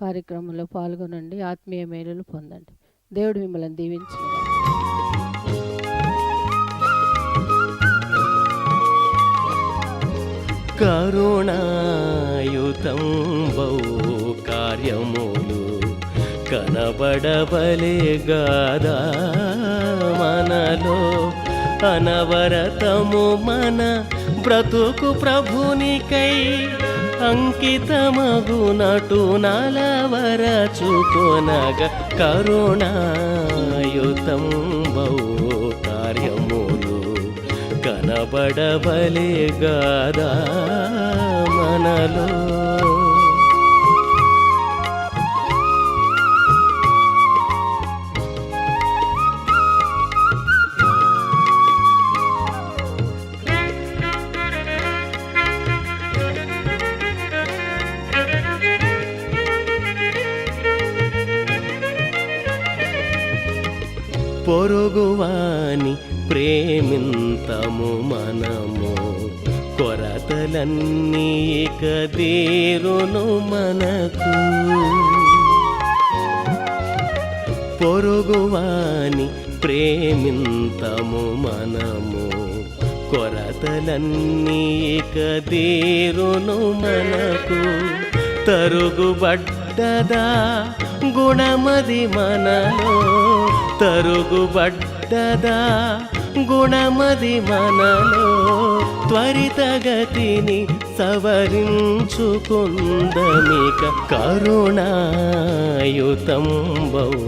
కార్యక్రమంలో పాల్గొనండి. ఆత్మీయ మేలులు పొందండి. దేవుడు మిమ్మల్ని దీవించి కరుణాయుతం బహు కార్యములు కనబడబలే గదా మనలో. అనవరతము మన బ్రతుకు ప్రభునికై అంకితమగునటు నలవరచుకొనగ కరుణాయుతం బహు కార్యములు కనబడబలే గదా మనలో. పొరుగువాని ప్రేమింతము మనము. కొరతలన్నీ ఇక తీరును మనకు. పొరుగువాని ప్రేమింతము మనము. కొరతలన్నీ ఇక తీరును మనకు. తరుగుబడ్డదా గుణమది మనలో. తరుగుబడ్డదా? గుణమది మనలో త్వరితగతిని సవరించుకుందమిక కరుణాయుతం బహు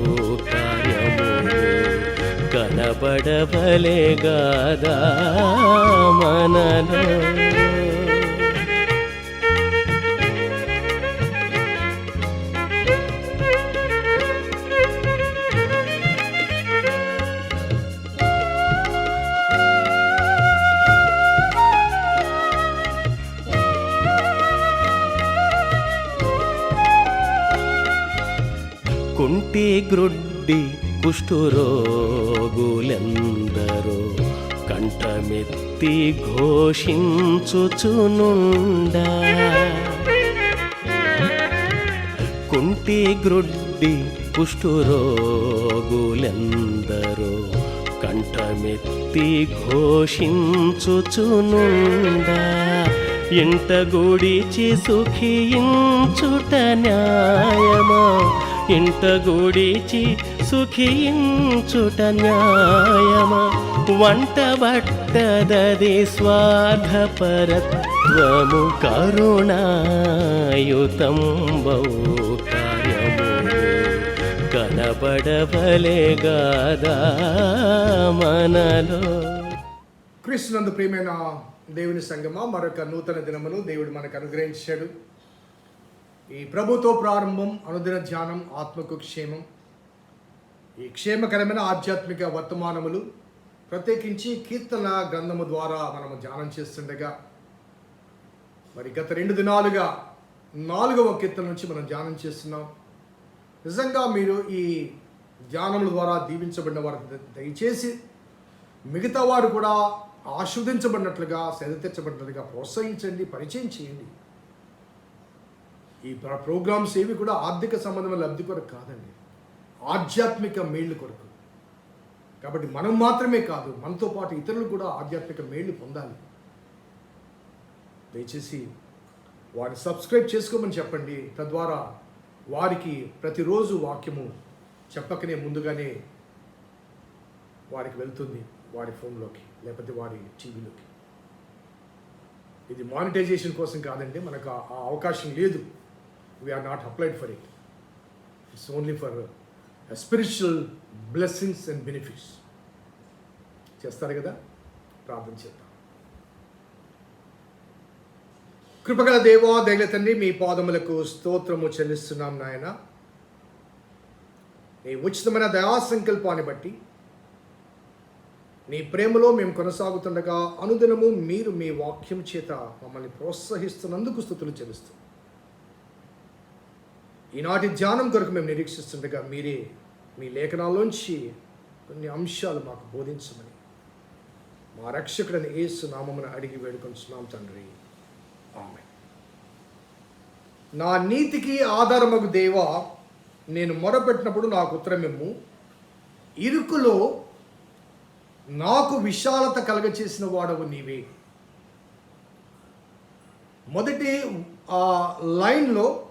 కార్యము కనబడబలే గాదా మనలో. గ్రుడ్డి కుష్ఠురోగులెందరో కంఠమెత్తి ఘోషించుచునుండా. కుంటి గ్రుడ్డి కుష్ఠురోగులెందరో కంఠమెత్తి ఘోషించుచునుండా. ఇంట గుడిచి సుఖించుట న్యాయమా? ఇంట గుడిచి సుఖించుట న్యాయమా? వంట బట్టదది స్వార్థపరత్వము కరుణాయుతం కార్యము. కనబడవలెగాదా మనలో. క్రీస్తునందు ప్రియమైన దేవుని సంగమా మరొక నూతన దినమును దేవుడు మనకు అనుగ్రహించాడు. ఈ ప్రభుతో ప్రారంభం అనుదిన ధ్యానం ఆత్మకు క్షేమం. ఈ క్షేమకరమైన ఆధ్యాత్మిక వర్తమానములు ప్రత్యేకించి కీర్తన గ్రంథము ద్వారా మనము ధ్యానం చేస్తుండగా మరి గత రెండు దినాలుగా నాలుగవ కీర్తన నుంచి మనం ధ్యానం చేస్తున్నాం. నిజంగా మీరు ఈ ధ్యానముల ద్వారా దీవించబడిన వారికి దయచేసి మిగతా వారు కూడా ఆస్వాదించబడినట్లుగా సెదతెచ్చబడినట్లుగా ప్రోత్సహించండి పరిచయం చేయండి. ఈ ప్రోగ్రామ్స్ ఏవి కూడా ఆర్థిక సంబంధమైన లబ్ధి కొరకు కాదండి. ఆధ్యాత్మిక మేళ్ళు కొరకు. కాబట్టి మనం మాత్రమే కాదు మనతో పాటు ఇతరులు కూడా ఆధ్యాత్మిక మేళ్ళు పొందాలి. దయచేసి వారిని సబ్స్క్రైబ్ చేసుకోమని చెప్పండి. తద్వారా వారికి ప్రతిరోజు వాక్యము చెప్పకనే ముందుగానే వారికి వెళ్తుంది వారి ఫోన్లోకి లేకపోతే వారి టీవీలోకి. ఇది మానిటైజేషన్ కోసం కాదండి మనకు ఆ అవకాశం లేదు. We are not applied for it it's only for spiritual blessings and benefits చేస్తారు కదా? ప్రార్థన చేద్దాం. కృపగల దేవా దైల తండ్రి మీ పాదములకు స్తోత్రము చెల్లిస్తున్నాం నాయన. నీ ఉచితమైన దయా సంకల్పాన్ని బట్టి నీ ప్రేమలో మేము కొనసాగుతుండగా అనుదినము మీరు మీ వాక్యం చేత మమ్మల్ని ప్రోత్సహిస్తున్నందుకు స్థుతులు చెల్లిస్తున్నాం. ఈనాటి ధ్యానం కొరకు మేము నిరీక్షిస్తుండగా మీరే మీ లేఖనాల్లోంచి కొన్ని అంశాలు మాకు బోధించమని మా రక్షకుడని ఏసు నామమును అడిగి వేడుకొంచున్నాం తండ్రి. ఆమె నా నీతికి ఆధారమగు దేవా నేను మొరపెట్టినప్పుడు నాకు ఉత్తరమిమ్ము. ఇరుకులో నాకు విశాలత కలగచేసిన వాడవు నీవే. మొదటి ఆ లైన్లో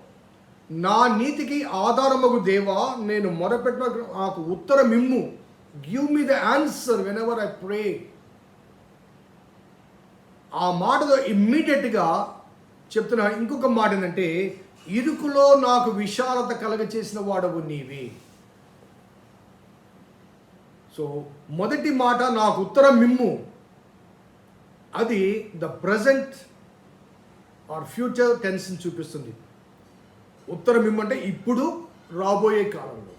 నా నీతికి ఆధారమగు దేవా నేను మొరపెట్టిన నాకు ఉత్తరమిమ్ము. Give me the answer whenever I pray ఆ మాటలో ఇమ్మీడియట్గా చెప్తున్న ఇంకొక మాట ఏంటంటే ఇరుకులో నాకు విశాలత కలగచేసిన వాడవు నీవి. సో మొదటి మాట నాకు ఉత్తరం మిమ్ము అది ద ప్రజెంట్ ఆర్ ఫ్యూచర్ టెన్స్ని చూపిస్తుంది. ఉత్తరం ఇమ్మంటే ఇప్పుడు రాబోయే కాలంలో.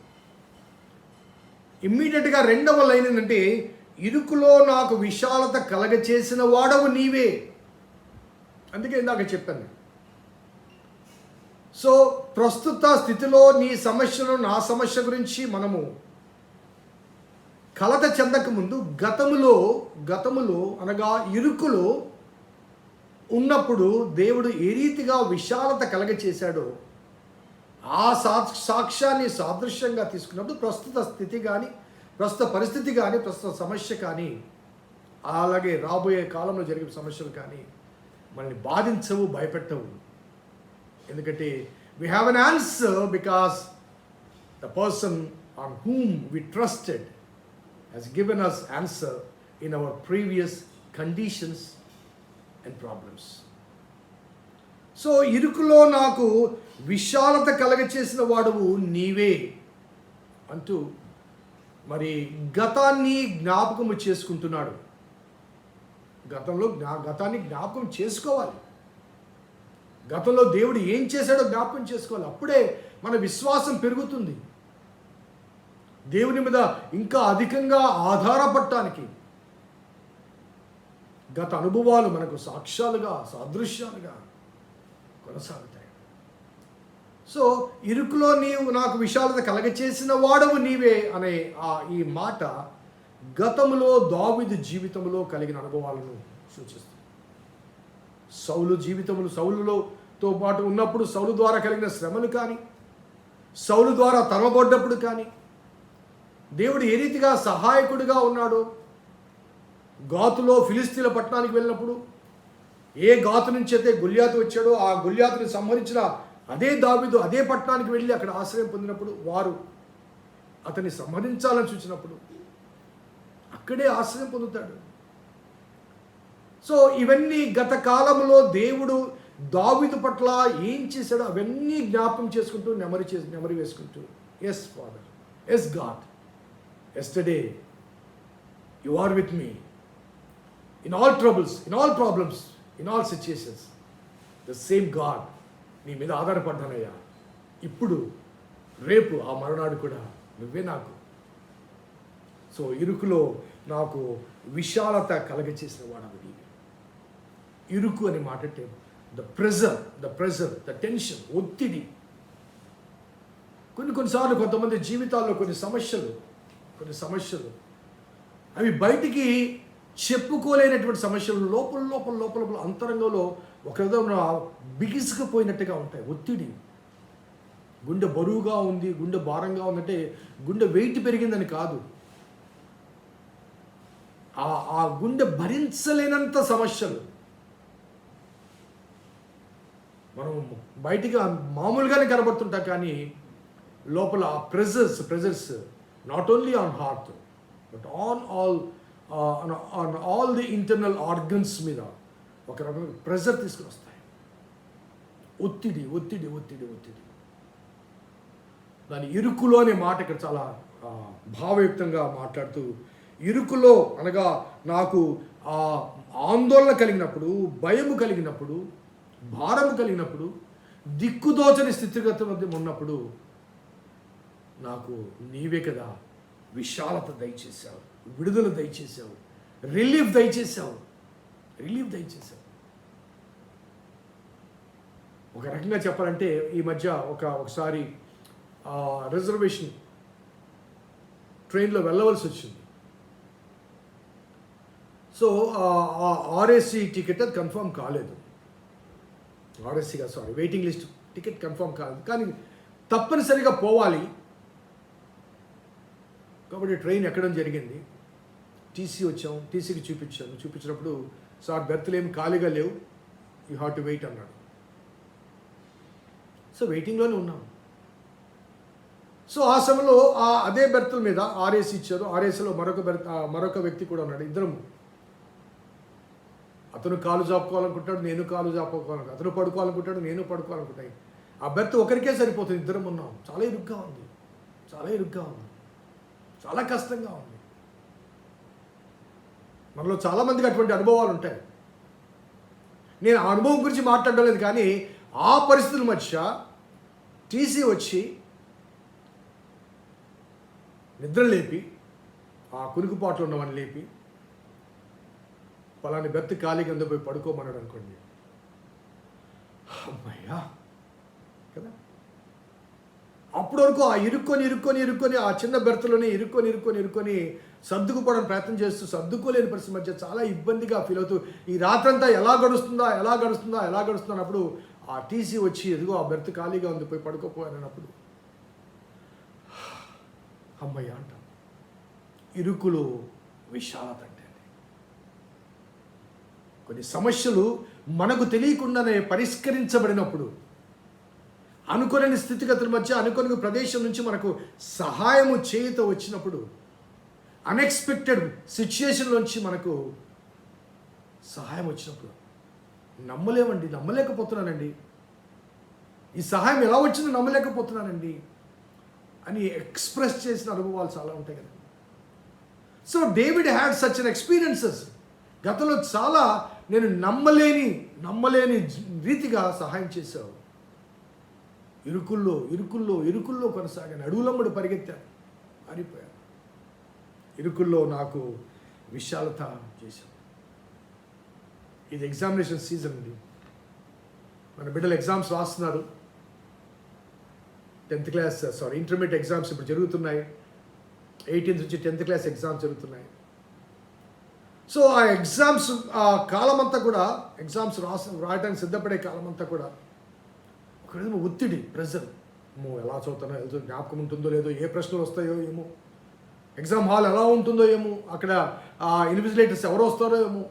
ఇమ్మీడియట్గా రెండవ లైన్ ఏంటంటే ఇరుకులో నాకు విశాలత కలగచేసిన వాడవు నీవే. అందుకే ఇందాక చెప్పాను. సో ప్రస్తుత స్థితిలో నీ సమస్యను నా సమస్య గురించి మనము కలత చెందక ముందు గతములో గతములో అనగా ఇరుకులో ఉన్నప్పుడు దేవుడు ఏ రీతిగా విశాలత కలగచేశాడో ఆ సా సాక్ష్యాన్ని సాదృశ్యంగా తీసుకున్నప్పుడు ప్రస్తుత స్థితి కానీ ప్రస్తుత పరిస్థితి కానీ ప్రస్తుత సమస్య కానీ అలాగే రాబోయే కాలంలో జరిగే సమస్యలు కానీ మనల్ని బాధించవు భయపెట్టవు. ఎందుకంటే we have an answer because the person on whom we trusted has given us answer in our previous conditions and problems so ఇరుకులో నాకు విశాలత కలగచేసిన వాడువు నీవే అంటూ మరి గతాన్ని జ్ఞాపకము చేసుకుంటున్నాడు. గతంలో జ్ఞా గతాన్ని జ్ఞాపకం చేసుకోవాలి. గతంలో దేవుడు ఏం చేశాడో జ్ఞాపకం చేసుకోవాలి. అప్పుడే మన విశ్వాసం పెరుగుతుంది. దేవుని మీద ఇంకా అధికంగా ఆధారపడటానికి గత అనుభవాలు మనకు సాక్ష్యాలుగా సాదృశ్యాలుగా కొనసాగుతాయి. సో ఇరుకులో నీవు నాకు విశాలత కలగచేసిన వాడవు నీవే అనే ఆ ఈ మాట గతములో దావిదు జీవితంలో కలిగిన అనుభవాలను సూచిస్తుంది. సౌలు జీవితములు సౌలులోతో పాటు ఉన్నప్పుడు సౌలు ద్వారా కలిగిన శ్రమలు కానీ సౌలు ద్వారా తరమబడ్డప్పుడు కానీ దేవుడు ఏ రీతిగా సహాయకుడిగా ఉన్నాడు గాతులో ఫిలిస్తీన్ల పట్టణానికి వెళ్ళినప్పుడు ఏ గాతు నుంచి అయితే గుళ్యాతు వచ్చాడో ఆ గుళ్యాతుని సంహరించిన అదే దావిదు అదే పట్టణానికి వెళ్ళి అక్కడ ఆశ్రయం పొందినప్పుడు వారు అతన్ని సంహరించాలని చూసినప్పుడు అక్కడే ఆశ్రయం పొందుతాడు. సో ఇవన్నీ గత కాలంలో దేవుడు దావిదు పట్ల ఏం చేశాడో అవన్నీ జ్ఞాపకం చేసుకుంటూ నెమరి చేసి నెమరి వేసుకుంటూ yes father yes God yesterday you are with me in all troubles in all problems in all situations the same God నీ మీద ఆధారపడ్డానయ్యా. ఇప్పుడు రేపు ఆ మరునాడు కూడా నువ్వే నాకు. సో ఇరుకులో నాకు విశాలత కలగచేసిన వాడవు నీవే. ఇరుకు అని మాట అంటే the pressure the pressure the tension ఒత్తిడి. కొన్ని కొన్నిసార్లు కొంతమంది జీవితాల్లో కొన్ని సమస్యలు కొన్ని సమస్యలు అవి బయటికి చెప్పుకోలేనటువంటి సమస్యలు లోపల లోపల లోపల లోపల అంతరంగంలో ఒక విధంగా బిగిసుకుపోయినట్టుగా ఉంటాయి. ఒత్తిడి. గుండె బరువుగా ఉంది గుండె భారంగా ఉందంటే గుండె వెయిట్ పెరిగిందని కాదు. ఆ గుండె భరించలేనంత సమస్యలు. మనం బయటికి మామూలుగానే కనబడుతుంటాం కానీ లోపల pressures pressures not only on heart but on all on all the internal organs మీద ఒక రకమైన ప్రెజర్ తీసుకుని వస్తాయి ఒత్తిడి ఒత్తిడి ఒత్తిడి ఒత్తిడి. దాని ఇరుకులో అనే మాట ఇక్కడ చాలా భావయుక్తంగా మాట్లాడుతూ ఇరుకులో అనగా నాకు ఆ ఆందోళన కలిగినప్పుడు భయము కలిగినప్పుడు భారము కలిగినప్పుడు దిక్కుదోచని స్థితిగత మధ్య ఉన్నప్పుడు నాకు నీవే కదా విశాలత దయచేశావు. విడుదల దయచేసావు రిలీఫ్ దయచేసావు రిలీఫ్ దయచేసావు ఒక రకంగా చెప్పాలంటే ఈ మధ్య ఒక ఒకసారి రిజర్వేషన్ ట్రైన్లో వెళ్ళవలసి వచ్చింది. సో ఆర్ఎస్సి టికెట్ అది కన్ఫర్మ్ కాలేదు. ఆర్ఎస్సీగా sorry waiting list ticket confirm కాలేదు. కానీ తప్పనిసరిగా పోవాలి. కాబట్టి ట్రైన్ ఎక్కడం జరిగింది. టీసీ వచ్చాం. టీసీకి చూపించాను. చూపించినప్పుడు సార్ బెర్త్లు ఏమి ఖాళీగా లేవు. యూ హ్యావ్ టు వెయిట్ అన్నాడు. సో వెయిటింగ్లోనే ఉన్నాం. సో ఆ సమయంలో ఆ అదే బెర్తుల మీద ఆర్ఏసీ ఇచ్చారు. ఆర్ఎస్లో మరొక బెర్త్ మరొక వ్యక్తి కూడా ఉన్నాడు. ఇద్దరము అతను కాలు చాపుకోవాలనుకుంటాడు నేను కాలు చాపుకోవాలను అతను పడుకోవాలనుకుంటాడు నేను పడుకోవాలనుకుంటాను ఆ బెర్త్ ఒకరికే సరిపోతుంది. ఇద్దరం ఉన్నాం. చాలా ఇరుగ్గా ఉంది. చాలా ఇరుగ్గా ఉంది. చాలా కష్టంగా ఉంది. మనలో చాలామందికి అటువంటి అనుభవాలు ఉంటాయి. నేను ఆ అనుభవం గురించి మాట్లాడడం లేదు కానీ ఆ పరిస్థితుల మధ్య టీసీ వచ్చి నిద్ర లేపి ఆ కునుకుపాట్లు ఉన్నవని లేపి పలాని బెత్త ఖాళీ కింద పోయి పడుకోమన్నాడు అనుకోండి. అమ్మయ్యా! కదా? అప్పటి వరకు ఆ ఇరుక్కొని ఇరుక్కొని ఇరుక్కొని ఆ చిన్న బెర్త్లోనే ఇరుక్కొని ఇరుక్కొని ఇరుక్కొని సర్దుకుపోవడానికి ప్రయత్నం చేస్తూ సర్దుకోలేని పరిస్థితి మధ్య చాలా ఇబ్బందిగా ఫీల్ అవుతూ ఈ రాత్రంతా ఎలా గడుస్తుందా ఎలా గడుస్తుందా ఎలా గడుస్తుందా అన్నప్పుడు ఆ టీసీ వచ్చి ఎదుగో ఆ బెర్త్ ఖాళీగా ఉంది పోయి పడుకోపోయానప్పుడు అమ్మయ్య అంటాం. ఇరుకులు విశాలత అంటే కొన్ని సమస్యలు మనకు తెలియకుండానే పరిష్కరించబడినప్పుడు అనుకోలేని స్థితిగతుల మధ్య అనుకోని ప్రదేశం నుంచి మనకు సహాయము చేయుత వచ్చినప్పుడు అన్ఎక్స్పెక్టెడ్ సిచ్యుయేషన్లోంచి మనకు సహాయం వచ్చినప్పుడు నమ్మలేమండి నమ్మలేకపోతున్నానండి. ఈ సహాయం ఎలా వచ్చిందో నమ్మలేకపోతున్నానండి అని ఎక్స్ప్రెస్ చేసిన అనుభవాలు చాలా ఉంటాయి కదా. So David had such an experiences గతంలో చాలా నేను నమ్మలేని నమ్మలేని రీతిగా సహాయం చేశావు. ఇరుకుల్లో ఇరుకుల్లో ఇరుకుల్లో కొనసాగాను. అడుగులమ్మడి పరిగెత్తాను. ఆరిపోయాను. ఇరుకుల్లో నాకు విశాలత చేశాను. ఇది ఎగ్జామినేషన్ సీజన్ అండి. మన బిడ్డలు ఎగ్జామ్స్ రాస్తున్నారు. Tenth class sorry intermediate exams ఇప్పుడు జరుగుతున్నాయి. ఎయిటీన్త్ నుంచి టెన్త్ క్లాస్ ఎగ్జామ్స్ జరుగుతున్నాయి. సో ఆ ఎగ్జామ్స్ ఆ కాలం అంతా కూడా ఎగ్జామ్స్ రాసి రాయడానికి సిద్ధపడే కాలం అంతా కూడా విధంగా ఒత్తిడి ప్రెషర్ ఏమో ఎలా చదువుతానో ఏదో జ్ఞాపకం ఉంటుందో లేదో ఏ ప్రశ్నలు వస్తాయో ఏమో. ఎగ్జామ్ హాల్ ఎలా ఉంటుందో ఏమో అక్కడ ఆ ఇన్విజిలేటర్స్ ఎవరు వస్తారో ఏమో.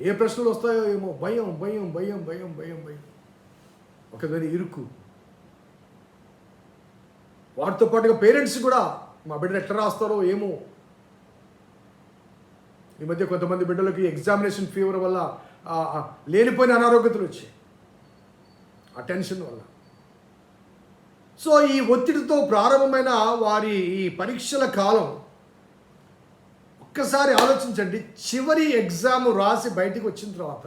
ఏ ప్రశ్నలు వస్తాయో ఏమో. భయం భయం భయం భయం భయం భయం. ఒకదాని ఇరుకు వాటితో పాటుగా పేరెంట్స్ కూడా మా బిడ్డలు ఎట్లా రాస్తారో ఏమో. ఈ మధ్య కొంతమంది బిడ్డలకి ఎగ్జామినేషన్ ఫీవర్ వల్ల లేనిపోయిన అనారోగ్యతలు వచ్చాయి. ఆ టెన్షన్ వల్ల. సో ఈ ఒత్తిడితో ప్రారంభమైన వారి ఈ పరీక్షల కాలం ఒక్కసారి ఆలోచించండి చివరి ఎగ్జామ్ రాసి బయటికి వచ్చిన తర్వాత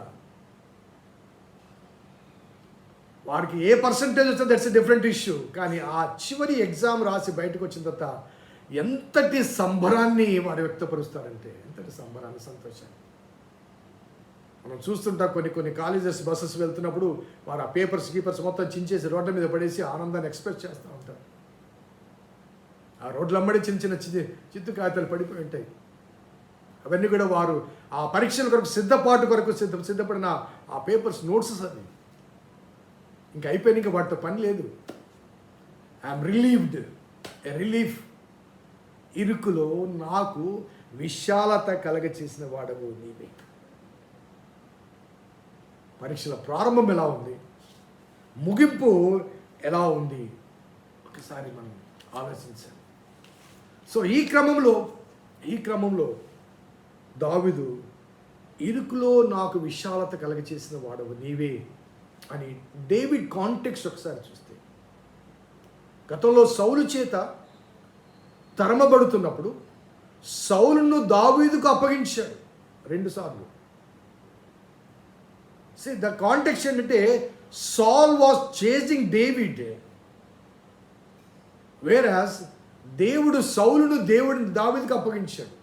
వారికి ఏ పర్సంటేజ్ వచ్చిందో దట్స్ డిఫరెంట్ ఇష్యూ కానీ ఆ చివరి ఎగ్జామ్ రాసి బయటకు వచ్చిన తర్వాత ఎంతటి సంబరాన్ని వారు వ్యక్తపరుస్తారంటే ఎంతటి సంబరాన్ని సంతోషాన్ని. మనం చూస్తుంటాం కొన్ని కొన్ని కాలేజెస్ బస్సెస్ వెళ్తున్నప్పుడు వారు ఆ పేపర్స్ గీపర్స్ మొత్తం చించేసి రోడ్ల మీద పడేసి ఆనందాన్ని ఎక్స్ప్రెస్ చేస్తూ ఉంటారు. ఆ రోడ్ల అమ్మడి చిన్న చిన్న చి చిత్తు కాగితాలు పడిపోయి ఉంటాయి. అవన్నీ కూడా వారు ఆ పరీక్షల కొరకు సిద్ధపాటు కొరకు సిద్ధ సిద్ధపడిన ఆ పేపర్స్ నోట్స్ అవి. ఇంకా అయిపోయిన ఇంకా వాటితో పని లేదు. ఐఎమ్ రిలీవ్డ్ ఎ రిలీఫ్ ఇరుకులో నాకు విశాలత కలగ చేసిన వాడవు నీవే. పరీక్షల ప్రారంభం ఎలా ఉంది? ముగింపు ఎలా ఉంది? ఒకసారి మనం ఆలోచించాలి. సో ఈ క్రమంలో ఈ క్రమంలో దావిదు ఇరుకులో నాకు విశాలత కలగచేసిన వాడవు నీవే అని డేవిడ్ కాంటెక్స్ట్ ఒకసారి చూస్తే గతంలో సౌలు చేత తరమబడుతున్నప్పుడు సౌలును దావీదుకు అప్పగించాడు. రెండుసార్లు సి ద కాంటెక్స్ ఏంటంటే సాల్ వాస్ చేజింగ్ డేవిడ్ వేరాస్ దేవుడు సౌలును దేవుడిని దావిదికి అప్పగించాడు.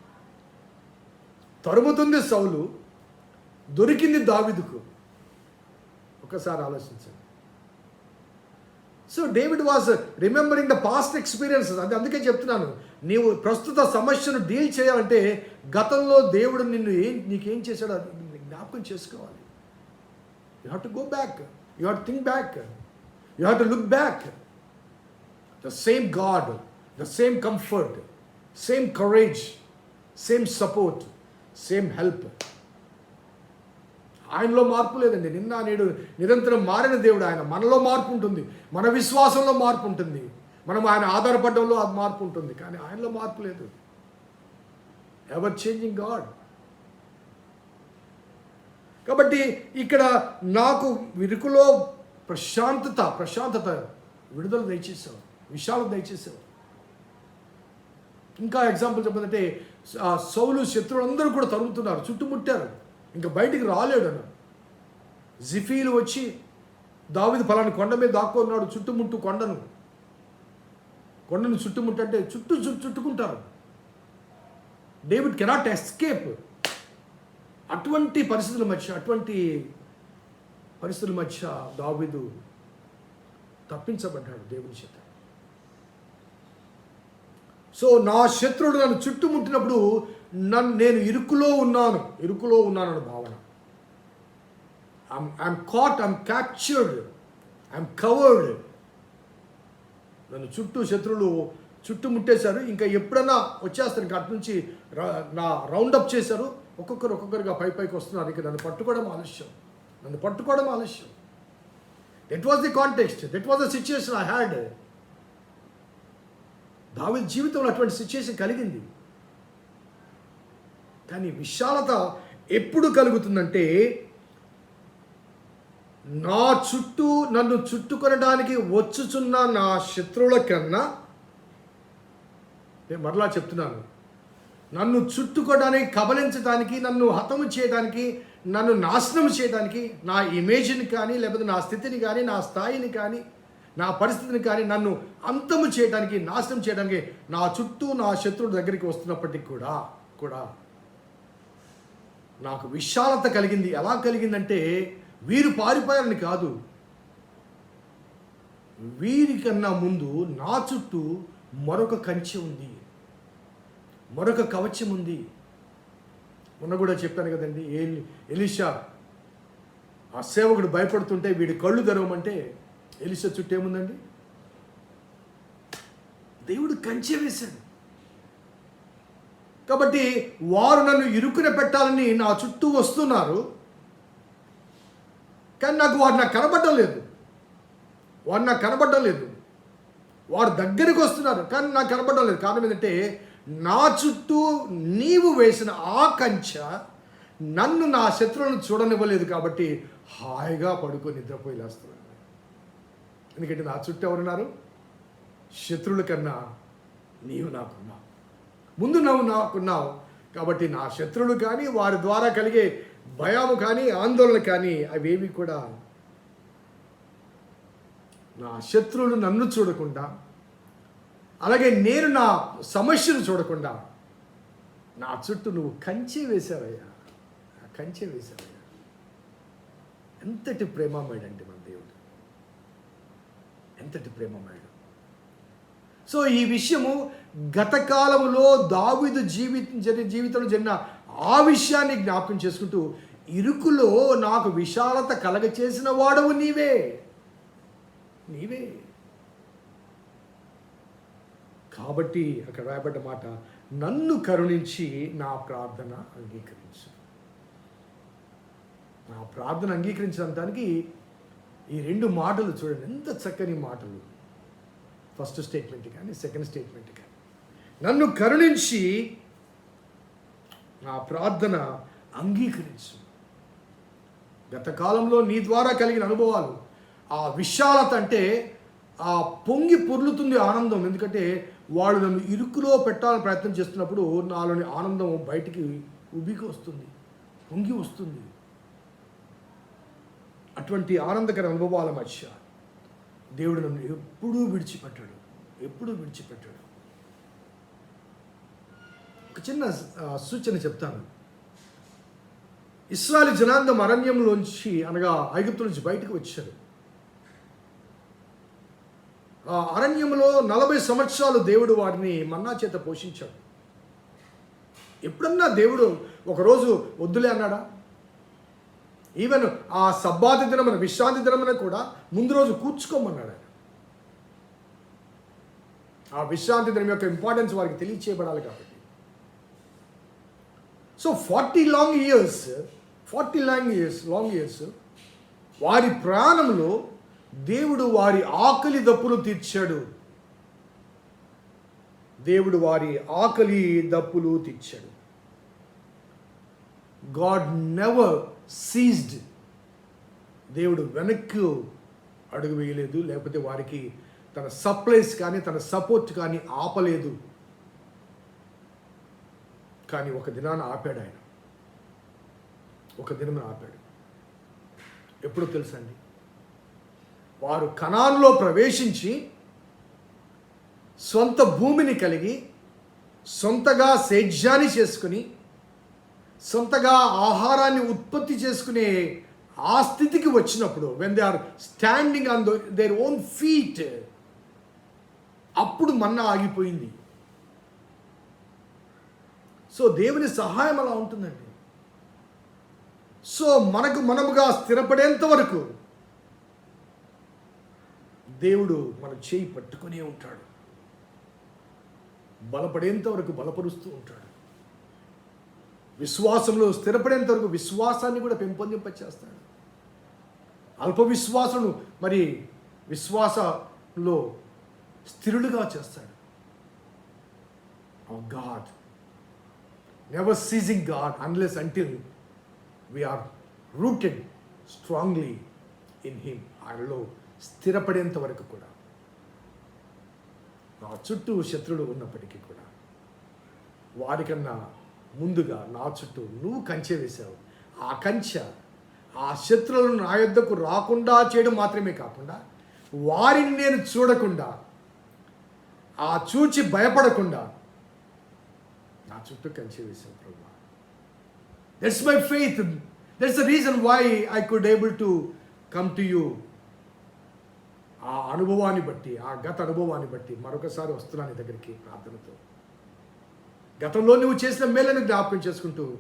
తరుముతుంది సౌలు దొరికింది దావిదుకు. ఒకసారి ఆలోచించండి. So David was remembering the past experiences అది అందుకే చెప్తున్నాను. నీవు ప్రస్తుత సమస్యను డీల్ చేయాలంటే గతంలో దేవుడు నిన్ను ఏం నీకేం చేశాడో అది జ్ఞాపకం చేసుకోవాలి. You have to go back you have to think back you have to look back the same God the same comfort same courage same support same help ఆయనలో మార్పు లేదండి. నిన్న నేడు నిరంతరం మారిన దేవుడు ఆయన. మనలో మార్పు ఉంటుంది. మన విశ్వాసంలో మార్పు ఉంటుంది. మనం ఆయన ఆధారపడడంలో అది మార్పు ఉంటుంది. కానీ ఆయనలో మార్పు లేదు. ఎవర్ చేంజింగ్ గాడ్ కాబట్టి ఇక్కడ నాకు విరుకులో ప్రశాంతత ప్రశాంతత విడుదల దయచేసావు విశాలత దయచేసావు ఇంకా ఎగ్జాంపుల్ చెప్పాలంటే ఆ సౌలు శత్రువులందరూ కూడా తరుగుతున్నారు చుట్టుముట్టారు. ఇంకా బయటికి రాలేడు అన్న. జిఫీలు వచ్చి దావిది ఫలాని కొండ మీద దాక్కున్నాడు చుట్టుముట్టు కొండను. కొండను చుట్టుముట్టంటే చుట్టూ చుట్టూ చుట్టుకుంటారు. డేవిడ్ కెనాట్ ఎస్కేప్ అటువంటి పరిస్థితుల మధ్య అటువంటి పరిస్థితుల మధ్య దావిదు తప్పించబడ్డాడు దేవుని చేత. సో నా శత్రుడు నన్ను చుట్టుముట్టినప్పుడు నన్ను నేను ఇరుకులో ఉన్నాను ఇరుకులో ఉన్నాను అన్న భావన I'm caught I'm captured I'm covered నన్ను చుట్టూ శత్రువులు చుట్టుముట్టేశారు ఇంకా ఎప్పుడన్నా వచ్చేస్తారు ఇంకా అటు నుంచి ర- నా రౌండప్ చేశారు ఒక్కొక్కరు ఒక్కొక్కరుగా పై పైకి వస్తున్నారు. ఇక నన్ను పట్టుకోవడం ఆలస్యం. నన్ను పట్టుకోవడం ఆలస్యం. That was the context that was the situation I had దావి జీవితంలో అటువంటి సిచ్యుయేషన్ కలిగింది. కానీ విశాలత ఎప్పుడు కలుగుతుందంటే నా చుట్టూ నన్ను చుట్టుకొనడానికి వచ్చుచున్న నా శత్రువుల కన్నా నేను మరలా చెప్తున్నాను నన్ను చుట్టుకోవడానికి కబలించడానికి నన్ను హతము చేయడానికి నన్ను నాశనం చేయడానికి నా ఇమేజ్ని కానీ లేకపోతే నా స్థితిని కానీ నా స్థాయిని కానీ నా పరిస్థితిని కానీ నన్ను అంతము చేయడానికి నాశనం చేయడానికి నా చుట్టూ నా శత్రువుల దగ్గరికి వస్తున్నప్పటికీ కూడా కూడా నాకు విశాలత కలిగింది. ఎలా కలిగిందంటే వీరు పారిపోయారని కాదు. వీరికన్నా ముందు నా చుట్టూ మరొక కంచె ఉంది. మరొక కవచం ఉంది. మొన్న కూడా చెప్పాను కదండి ఏ ఎలిషా ఆ సేవకుడు భయపడుతుంటే వీడి కళ్ళు తెరవమంటే ఎలిషా చుట్టూ ఏముందండి? దేవుడు కంచె వేశాడు. కాబట్టి వారు నన్ను ఇరుకున పెట్టాలని నా చుట్టూ వస్తున్నారు. కానీ నాకు వారు నాకు కనబడడం లేదు. వారు నాకు కనబడడం లేదు. వారు దగ్గరికి వస్తున్నారు కానీ నాకు కనబడడం లేదు. కారణం ఏంటంటే నా చుట్టూ నీవు వేసిన ఆ కంచె నన్ను నా శత్రువులను చూడనివ్వలేదు కాబట్టి హాయిగా పడుకొని నిద్రపోయి లేస్తున్నాను. ఎందుకంటే నా చుట్టూ ఎవరున్నారు? శత్రువుల కన్నా నీవు నాకున్నావు. ముందు నువ్వు నాకున్నావు కాబట్టి నా శత్రువులు కానీ వారి ద్వారా కలిగే భయం కానీ ఆందోళన కానీ అవేవి కూడా నా శత్రువులు నన్ను చూడకుండా అలాగే నేను నా సమస్యను చూడకుండా నా చుట్టూ నువ్వు కంచె వేశావయ్యా. కంచె వేశావయ్యా. ఎంతటి ప్రేమమయుడండి మన దేవుడు. ఎంతటి ప్రేమమయుడు. సో ఈ విషయము గత కాలంలో దావిదు జీవిత జీవితంలో జరిగిన ఆ విషయాన్ని జ్ఞాపకం చేసుకుంటూ ఇరుకులో నాకు విశాలత కలగ చేసిన వాడవు నీవే. నీవే. కాబట్టి అక్కడ రాయబడ్డ మాట నన్ను కరుణించి నా ప్రార్థన అంగీకరించు. నా ప్రార్థన అంగీకరించడానికి ఈ రెండు మాటలు చూడండి ఎంత చక్కని మాటలు. ఫస్ట్ స్టేట్మెంట్ కానీ సెకండ్ స్టేట్మెంట్ కానీ. నన్ను కరుణించి నా ప్రార్థన అంగీకరించు. గత కాలంలో నీ ద్వారా కలిగిన అనుభవాలు ఆ విశాలత అంటే ఆ పొంగి పొర్లుతుంది ఆనందం. ఎందుకంటే వాళ్ళు నన్ను ఇరుకులో పెట్టాలని ప్రయత్నం చేస్తున్నప్పుడు నాలోని ఆనందం బయటికి ఉబికి వస్తుంది పొంగి వస్తుంది. అటువంటి ఆనందకర అనుభవాల మధ్య దేవుడు నన్ను ఎప్పుడూ విడిచిపెట్టాడు ఎప్పుడూ విడిచిపెట్టాడు. ఒక చిన్న సూచన చెప్తాను. ఇస్రాయల్ జనాంగం అరణ్యంలోంచి అనగా ఐగుప్తు నుంచి బయటకు వచ్చారు. అరణ్యంలో నలభై సంవత్సరాలు దేవుడు వారిని మన్నా చేత పోషించాడు. ఎప్పుడన్నా దేవుడు ఒకరోజు వద్దులే అన్నాడా? ఈవెన్ ఆ సబ్బాతి దినమున విశ్రాంతి దినమున కూడా ముందు రోజు కూర్చుకోమన్నాడు ఆయన. ఆ విశ్రాంతి దినం యొక్క ఇంపార్టెన్స్ వారికి తెలియచేయబడాలి కాబట్టి. So forty long years forty long years long years వారి ప్రాణంలో దేవుడు వారి ఆకలి దప్పులు తీర్చాడు. దేవుడు వారి ఆకలి దప్పులు తీర్చాడు. God never ceased. దేవుడు వెనక్కి అడుగు వేయలేదు లేకపోతే వారికి తన సప్లైస్ కానీ తన సపోర్ట్ కానీ ఆపలేదు. కానీ ఒక దినాన ఆపాడు ఆయన. ఒక దినమున ఆపాడు. ఎప్పుడో తెలుసండి వారు కణాల్లో ప్రవేశించి సొంత భూమిని కలిగి సొంతగా సేద్యాన్ని చేసుకుని సొంతగా ఆహారాన్ని ఉత్పత్తి చేసుకునే ఆ స్థితికి వచ్చినప్పుడు when they are standing on their own feet అప్పుడు మన్న ఆగిపోయింది. సో దేవుని సహాయం అలా ఉంటుందండి. సో మనకు మనముగా స్థిరపడేంత వరకు దేవుడు మన చేయి పట్టుకునే ఉంటాడు. బలపడేంత వరకు బలపరుస్తూ ఉంటాడు. విశ్వాసంలో స్థిరపడేంత వరకు విశ్వాసాన్ని కూడా పెంపొందింపచేస్తాడు. అల్ప విశ్వాసులను మరి విశ్వాసంలో స్థిరులుగా చేస్తాడు. God never ceasing God unless until we are rooted strongly in him ఆయనలో స్థిరపడేంత వరకు కూడా. నా చుట్టూ శత్రువులు ఉన్నప్పటికీ కూడా వారికన్నా ముందుగా నా చుట్టూ నువ్వు కంచె వేశావు. ఆ కంచె ఆ శత్రువులను నా యుద్ధకు రాకుండా చేయడం మాత్రమే కాకుండా వారిని నేను చూడకుండా ఆ చూచి భయపడకుండా నా చుట్టూ కంచె వేశావు ప్రభు that's my faith that's the reason why I could able to come to you ఆ అనుభవాన్ని బట్టి ఆ గత అనుభవాన్ని బట్టి మరొకసారి వస్తున్నాను నీ దగ్గరికి ప్రార్థనతో. గతంలో నువ్వు చేసిన మేలను జ్ఞాపకం చేసుకుంటూ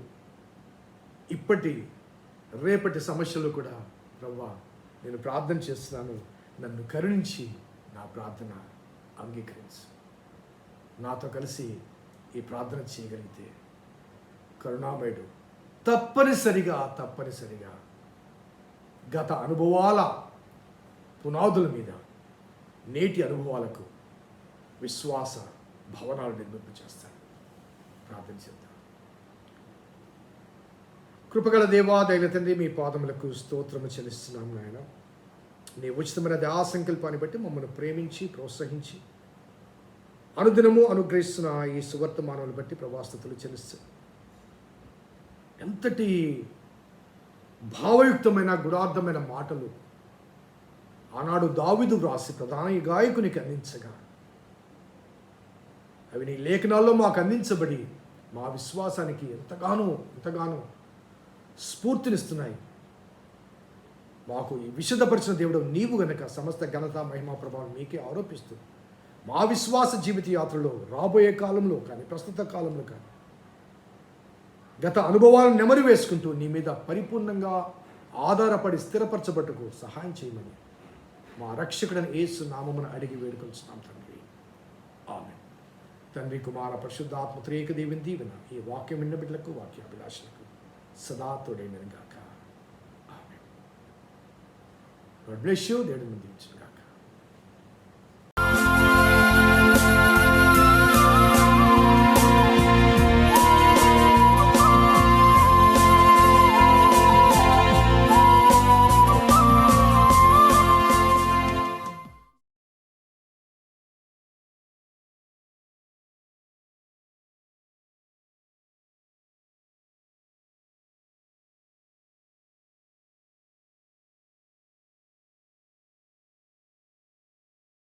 ఇప్పటి రేపటి సమస్యలు కూడా ప్రవ్వా నేను ప్రార్థన చేస్తున్నాను. నన్ను కరుణించి నా ప్రార్థన అంగీకరించు. నాతో కలిసి ఈ ప్రార్థన చేయగలిగితే కరుణామయుడు తప్పనిసరిగా తప్పనిసరిగా గత అనుభవాల పునాదుల మీద నేటి అనుభవాలకు విశ్వాస భవనాలు నిర్మింప చేస్తాడు ప్రార్థన చేద్దాం. కృపగల దేవా దైవ తండ్రి మీ పాదములకు స్తోత్రము చెల్లిస్తున్నాము నాయన. నీ ఉచితమైన దయా సంకల్పాన్ని బట్టి మమ్మల్ని ప్రేమించి ప్రోత్సహించి అనుదినము అనుగ్రహిస్తున్న ఈ సువర్తమానాలు బట్టి ప్రవాస్తతులు చెల్లిస్తూ. ఎంతటి భావయుక్తమైన గుణార్థమైన మాటలు ఆనాడు దావిదు వ్రాసి ప్రధాన గాయకునికి అందించగా. అవి నీ లేఖనాల్లో మాకు అందించబడి మా విశ్వాసానికి ఎంతగానో ఎంతగానో స్ఫూర్తినిస్తున్నాయి. మాకు ఈ విషదపరిచిన దేవుడు నీవు గనక సమస్త ఘనత మహిమా ప్రభావం మీకే ఆరోపిస్తూ మా విశ్వాస జీవిత యాత్రలో రాబోయే కాలంలో కానీ ప్రస్తుత కాలంలో కానీ గత అనుభవాలను నెమరు వేసుకుంటూ నీ మీద పరిపూర్ణంగా ఆధారపడి స్థిరపరచబట్టుకు సహాయం చేయమని మా రక్షకుడని ఏసు నామమును అడిగి వేడుకొలుస్తున్నాం తండ్రి. ఆమె తండ్రి కుమార పరిశుద్ధాత్మ త్రేక దేవుని దీవెన ఈ వాక్యం విన్న బిడ్డలకు వాక్యాభిలాషలకు సదా తోడైనగాక ఆమె గాడ్ బ్లెస్ యూ దేవుడు ముందు